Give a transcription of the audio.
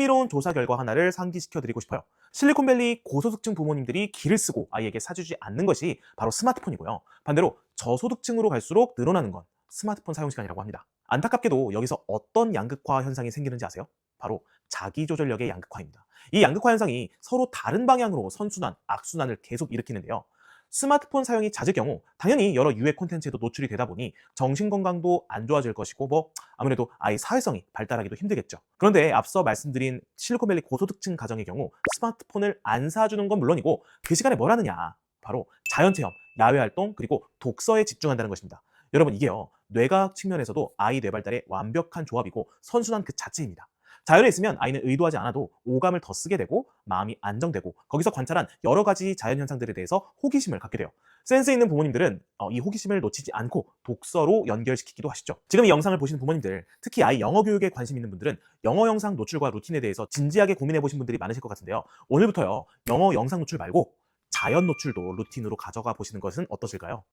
흥미로운 조사 결과 하나를 상기시켜 드리고 싶어요. 실리콘밸리 고소득층 부모님들이 기를 쓰고 아이에게 사주지 않는 것이 바로 스마트폰이고요. 반대로 저소득층으로 갈수록 늘어나는 건 스마트폰 사용 시간이라고 합니다. 안타깝게도 여기서 어떤 양극화 현상이 생기는지 아세요? 바로 자기조절력의 양극화입니다. 이 양극화 현상이 서로 다른 방향으로 선순환, 악순환을 계속 일으키는데요. 스마트폰 사용이 잦을 경우 당연히 여러 유해 콘텐츠에도 노출이 되다 보니 정신 건강도 안 좋아질 것이고 뭐 아무래도 아이 사회성이 발달하기도 힘들겠죠. 그런데 앞서 말씀드린 실리콘밸리 고소득층 가정의 경우 스마트폰을 안 사주는 건 물론이고 그 시간에 뭘 하느냐? 바로 자연체험, 야외활동 그리고 독서에 집중한다는 것입니다. 여러분 이게요 뇌과학 측면에서도 아이 뇌 발달의 완벽한 조합이고 선순환 그 자체입니다. 자연에 있으면 아이는 의도하지 않아도 오감을 더 쓰게 되고 마음이 안정되고 거기서 관찰한 여러 가지 자연 현상들에 대해서 호기심을 갖게 돼요. 센스 있는 부모님들은 어, 이 호기심을 놓치지 않고 독서로 연결시키기도 하시죠. 지금 이 영상을 보시는 부모님들, 특히 아이 영어 교육에 관심 있는 분들은 영어 영상 노출과 루틴에 대해서 진지하게 고민해 보신 분들이 많으실 것 같은데요. 오늘부터요 영어 영상 노출 말고 자연 노출도 루틴으로 가져가 보시는 것은 어떠실까요?